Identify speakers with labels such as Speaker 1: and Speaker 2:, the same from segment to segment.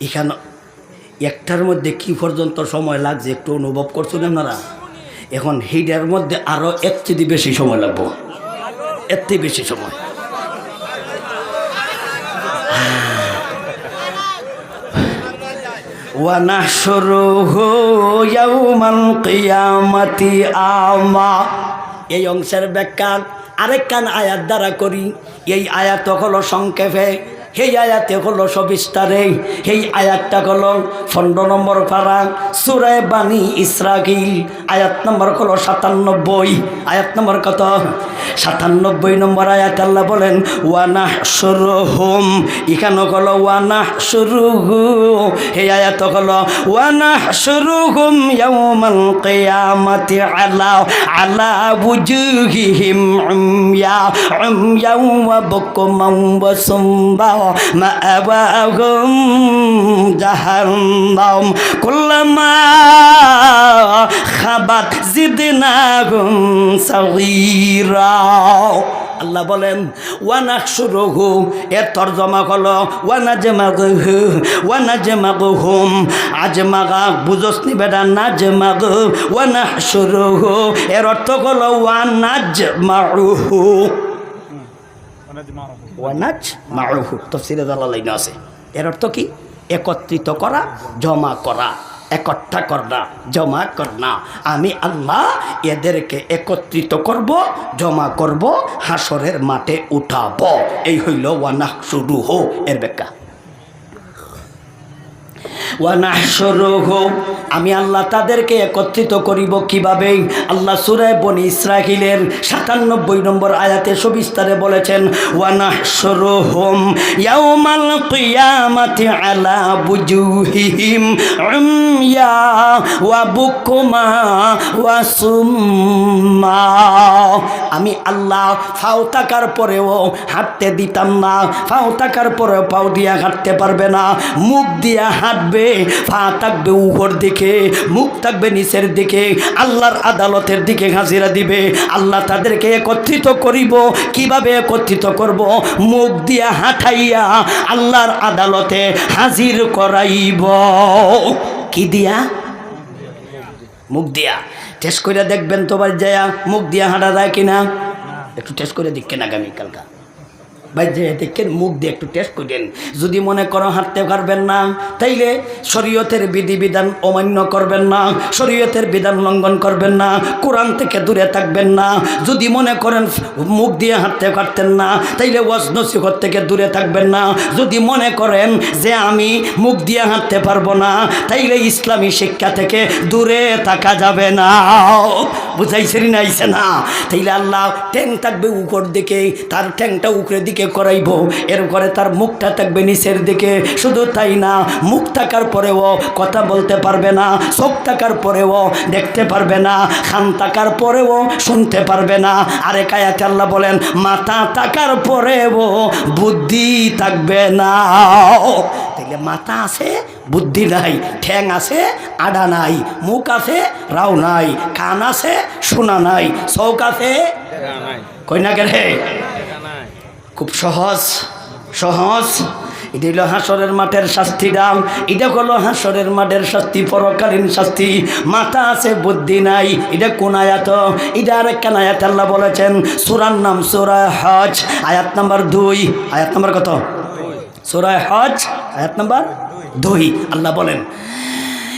Speaker 1: এখানে একটার মধ্যে কি পর্যন্ত সময় লাগছে একটু অনুভব করছেন আপনারা? এখন হিডের মধ্যে আরও এর চেয়ে বেশি সময় লাগবো। এর চেয়ে বেশি সময়। এই অংশের ব্যাখ্যা আরেক কান আয়াত দ্বারা করি। এই আয়াত হলো সংক্ষেপে সেই আয়াতে হলো সবিস্তারে সেই আয়াতটা হলো পনেরো নম্বর পারা। সুরায় বাণী ইসরাগিল, আয়াত নম্বর হলো সাতানব্বই। আয়াত নম্বর কত? সাতানব্বই নম্বর আয়াত আল্লাহ বলেন ওয়ানা সরু হোম এখানে হলো ওয়ানা সরু এই আয়াত হলো ওয়ানা সরু হোম ইয়াউমাল কিয়ামাতি আলা আলা বুজুহিহিম উময়া ওয়া বুকুমান ওয়া মাআওয়াহুম জাহান্নাম। কুল্লামা খাবাত জিদনাহুম সাগীরা। আল্লাহ বলেন, ওয়ানাকসুরহু, এর তর্জমা হলো, ওয়ানাজমাগহু, ওয়ানাজমাগহুম, আজমাগা বুঝসনি বেটা নাজমাগ, ওয়ানাহসুরহু, এর অর্থ হলো, ওয়ানাজমাউহু। ওয়ানাজ মারুহু তফসিরে দালালাইন আছে। এর অর্থ কি? একত্রিত করা, জমা করা একট্ঠা করনা জমা করনা আমি আল্লাহ এদেরকে একত্রিত করব, জমা করব, হাসরের মাঠে উঠাব। এই হইল ওয়ানাহ শুরু হো এর ব্যাখ্যা। আমি আল্লাহ তাদেরকে একত্রিত করিব কীভাবে আল্লাহ সুরায় বনি ইসরাহিলের সাতানব্বই নম্বর আয়াতে সবিস্তারে বলেছেন আলা ওয়া ওয়া সুম্মা। আমি আল্লাহ ফাও টাকার পরেও হাঁটতে দিতাম না, ফাও টাকার পরেও পাও দিয়া হাঁটতে পারবে না, মুখ দিয়া হাঁটবে পা থাকবে উপর দিকে, মুখ থাকবে নিচের দিকে, আল্লাহর আদালতের দিকে হাজিরা দিবে। আল্লাহ তাদেরকে একত্রিত করিব। কীভাবে একত্রিত করব? মুখ দিয়া হাঁটাইয়া আল্লাহর আদালতে হাজির করাইব। কি দিয়া? মুখ দিয়া। টেস্ট করে দেখবেন তোমার যায়া মুখ দিয়া হাঁটা যায় কিনা? একটু টেস্ট করে দেখেন আগামীকালকা যে দেখেন, মুখ দিয়ে একটু টেস্ট করেন যদি মনে করো হাঁটতে পারবেন না, তাইলে শরীয়তের বিধিবিধান অমান্য করবেন না, শরীয়তের বিধান লঙ্ঘন করবেন না, কোরআন থেকে দূরে থাকবেন না। যদি মনে করেন মুখ দিয়ে হাঁটতে পারতেন না, তাইলে ওয়াজ নসিহত থেকে দূরে থাকবেন না। যদি মনে করেন যে আমি মুখ দিয়ে হাঁটতে পারব না, তাইলে ইসলামী শিক্ষা থেকে দূরে থাকা যাবে না। বুঝাইছে না না? তাইলে আল্লাহ ট্যাং থাকবে উপর দিকে, তার ট্যাংটা উপরের দিকে করাইব। এরপরে তার মুখটা থাকবে নিচের দিকে। শুধু তাই না মুখ থাকার পরেও কথা বলতে পারবে না চোখ থাকার পরেও দেখতে পারবে না খান থাকার পরেও শুনতে পারবে না। আরে কায়াতে আল্লাহ বলেন মাথা থাকার পরেও বুদ্ধি থাকবে না। তাইলে মাথা আছে বুদ্ধি নাই ঠ্যাং আছে আডা নাই মুখ আছে রাও নাই কান আছে শোনা নাই চৌক আছে কই না গেলে খুব সহজ সহজ। এটা হলো হাসরের মাঠের শাস্তি দাম। এটা হলো হাসরের মাঠের শাস্তি, পরকালীন শাস্তি। মাথা আছে, বুদ্ধি নাই। এটা কোন আয়াত? এটা আরেকখান আয়াত আল্লাহ বলেছেন, সুরার নাম সুরায় হজ। আয়াত নাম্বার দুই। আয়াত নাম্বার কত? সুরায় হজ, আয়াত নাম্বার দুই। আল্লাহ বলেন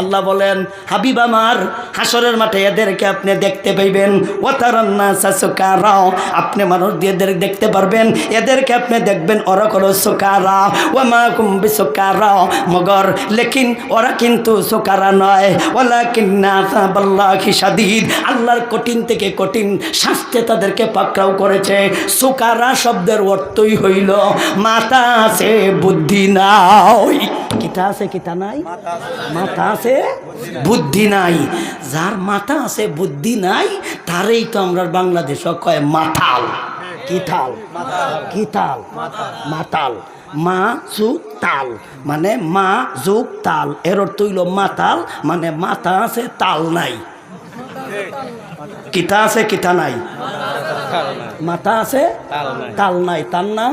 Speaker 1: আল্লাহ বলেন, হাবিব আমার হাসরের মাঠে এদেরকে আপনি দেখতে পাইবেন। ওতারান্না সুকারাও আপনি মানুষ এদের দেখতে পারবেন, এদেরকে আপনি দেখবেন, ওরা কোনো সুকারা। ও মা কুম্বি সুকারাও মগর, লেকিন ওরা কিন্তু সুকারা নয়। ওলা বাল্লাহি সাদিদ আল্লাহর কঠিন থেকে কঠিন শাস্তে তাদেরকে পাকড়াও করেছে। সুকারা শব্দের অর্থই হইল, মাতা আছে, বুদ্ধি নাই। কিতা আছে, কিতা নাই? মাথা আছে, বুদ্ধি নাই। যার মাথা আছে, বুদ্ধি নাই তারই তো আমরা বাংলাদেশ কয় মাথাল কিথাল কিতাল। মাতাল। মা যুগ তাল। মানে মা যুগ তাল। এর হইল মাতাল। মানে মাথা আছে, তাল নাই। কিতা আছে, কিতা নাই? মাথা আছে, তাল নাই। তার নাম?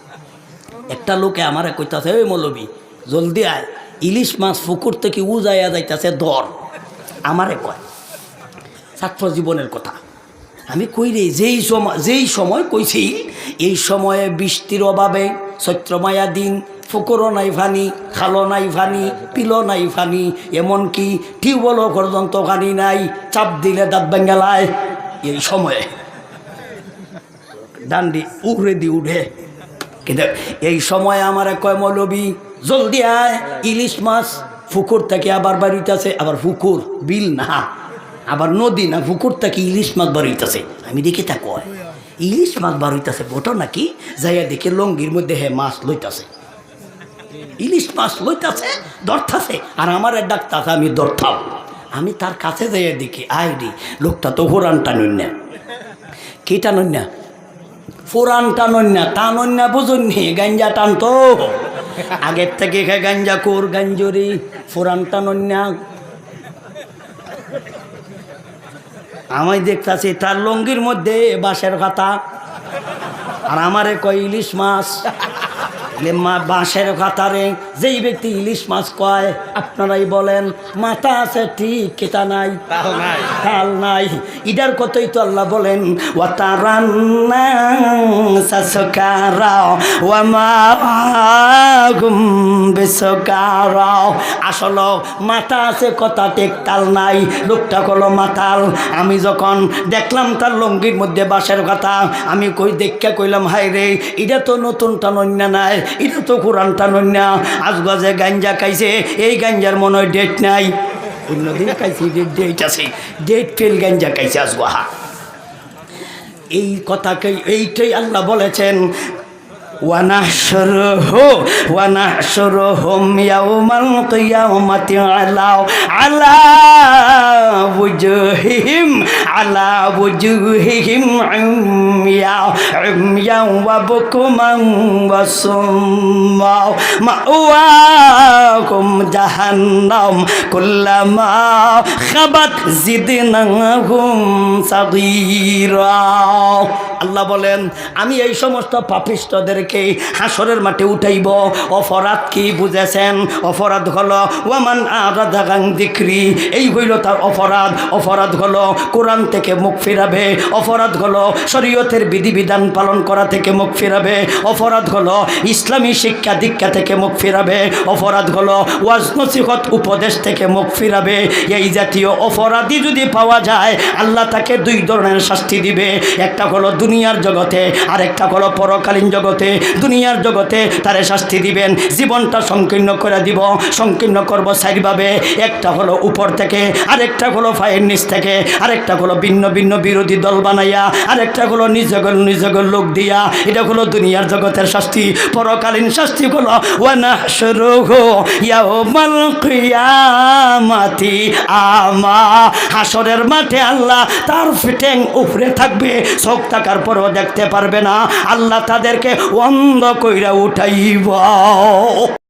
Speaker 1: একটা লোকে আমারে কইতাছে ওই মৌলবী, জলদি আয়। ইলিশ মাছ পুকুর থেকে উজাইয়া যাইতেছে দর আমারে কয়, ছাত্র জীবনের কথা। আমি কই রে, যেই সময় যেই সময় কইছি, এই সময়ে বৃষ্টির অভাবে চৈত্রমায়া দিন ফুকুরও নাই ফানি খালো নাই ফানি পিলো নাই ফানি এমনকি টিউবওয়েলও পর্যন্ত ফানি নাই, চাপ দিলে দাঁত বেঙ্গালায় এই সময়ে ডান্ডি উড়ে দি উঠে কিন্তু এই সময় আমার কয়, মৌলবী, জলদি আয়, ইলিশ মাছ পুকুর থেকে আবার বাড়িতেছে আবার পুকুর বিল না, আবার নদী না পুকুর থেকে ইলিশ মাছ বাড়িতেছে আমি দেখি তা কয়, ইলিশ মাছ বাড়িতেছে বোটো নাকি? যাইয়া দেখে লঙ্গির মধ্যে হে মাছ লইতাছে। ইলিশ মাছ লইতাছে, ধরতাছে, আর আমার ডাক্তার আমি ধরতাম। আমি তার কাছে যাইয়া দেখি রে, লোকটা তো হোরান টানুন না কি টানুন না ফুরান টানন না টানন না বুঝুন নি গাঞ্জা টানতো। আগের থেকে খে গাঞ্জা কোর গাঞ্জরি ফুরান টানন না আমি দেখতেছি তার লঙ্গির মধ্যে বাঁশের কথা আর আমারে কয় ইলিশ মাছ। বাঁশের কাতারে যেই ব্যক্তি ইলিশ মাছ কয় আপনারাই বলেন মাথা আছে ঠিক কেতা নাই। তাল নাই। ইদার কতই তো আল্লাহ বলেন ও তারান্না সাসকারা ও মা আসল মাথা আছে কথা টেক তাল নাই। লোকটা কলো মাতাল। আমি যখন দেখলাম তার লঙ্গির মধ্যে বাঁশের কথা আমি কই দেখা কইলাম হাই রে এটা তো নতুন টানন্যা নাই। এটা তো কোরআন টানন্যা আজ গজে গাঞ্জা খাইছে, এই গাঞ্জার মনে হয় ডেট নাই। অন্যদিন খাইছি ডেট ডেট আছে ডেট ফেল গাঞ্জা খাইছে আজ গোহা এই কথাকে, এইটাই আল্লাহ বলেছেন ونحشره ونحشرهم يوم القيامة على على وجوههم على وجوههم عميا عميا وبكما وصما مأواكم جهنم كلما خبت زدناهم صغيرا আল্লাহ বলেন আমি এই সমস্ত পাপিষ্টদেরকে হাসরের মাঠে উঠাইব। অপরাধ কি বুঝেছেন? অপরাধ হলো, ওয়ামান আরাধাগাং দিক্রি এই হইল তার অপরাধ। অপরাধ হলো, কোরআন থেকে মুখ ফিরাবে। অপরাধ হলো, শরীয়তের বিধিবিধান পালন করা থেকে মুখ ফিরাবে। অপরাধ হলো, ইসলামী শিক্ষা দীক্ষা থেকে মুখ ফিরাবে। অপরাধ হলো, ওয়াজ নসিহত উপদেশ থেকে মুখ ফিরাবে। এই জাতীয় অপরাধী যদি পাওয়া যায়, আল্লাহ তাকে দুই ধরনের শাস্তি দিবে। একটা হলো দুনিয়ার জগতে আর একটা হলো পরকালীন জগতে। দুনিয়ার জগতে তারে শাস্তি দিবেন। জীবনটা সংকীর্ণ করে দিব। সংকীর্ণ করব সাইডভাবে একটা হলো উপর থেকে, আরেকটা হলো ফায়ের নিচ থেকে, আরেকটা হলো ভিন্ন ভিন্ন বিরোধী দল বানাইয়া, আরেকটা হলো নিজগল নিজগল লোক দিয়া। এটা হলো দুনিয়ার জগতের শাস্তি। পরকালীন শাস্তি হলো ওয়ানা শুরু ইয়াউমাল কিয়ামাতি আমা। হাসরের মাঠে আল্লাহ তার ফিটেং উপরে থাকবে। চোখ থাকার পরেও দেখতে পারবে না। আল্লাহ তাদেরকে অন্ধ কইরা উঠাইব।